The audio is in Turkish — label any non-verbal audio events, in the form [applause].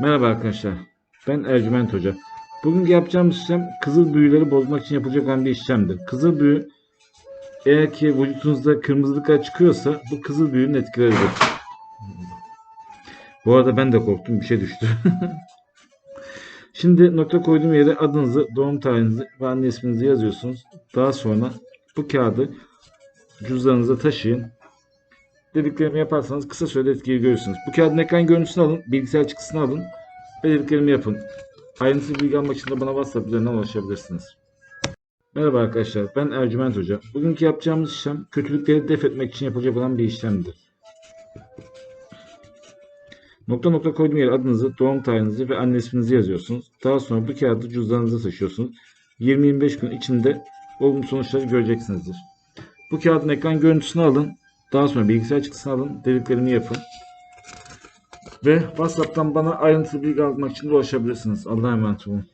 Merhaba arkadaşlar. Ben Ercüment Hoca. Bugün yapacağımız işlem kızıl büyüleri bozmak için yapılacak olan bir işlemdir. Kızıl büyü eğer ki vücudunuzda kırmızılıklar çıkıyorsa bu kızıl büyünün etkileridir. Bu arada ben de korktum. Bir şey düştü. [laughs] Şimdi nokta koyduğum yere adınızı, doğum tarihinizi ve anne isminizi yazıyorsunuz. Daha sonra bu kağıdı cüzdanınıza taşıyın. Dediklerimi yaparsanız kısa sürede etkiyi görürsünüz. Bu kağıdın ekran görüntüsünü alın, bilgisayar çıktısını alın ve dediklerimi yapın. Ayrıntılı bilgi almak için de bana WhatsApp üzerinden ulaşabilirsiniz. Merhaba arkadaşlar, ben Ercüment Hoca. Bugünkü yapacağımız işlem kötülükleri def etmek için yapılacak olan bir işlemdir. Nokta nokta koyduğum yere adınızı, doğum tarihinizi ve anne isminizi yazıyorsunuz. Daha sonra bu kağıdı cüzdanınıza taşıyorsunuz. 20-25 gün içinde olumlu sonuçları göreceksinizdir. Bu kağıdın ekran görüntüsünü alın. Daha sonra bilgisayar çıktısını alın. Dediklerimi yapın. Ve WhatsApp'tan bana ayrıntılı bilgi almak için ulaşabilirsiniz. Allah'a emanet olun.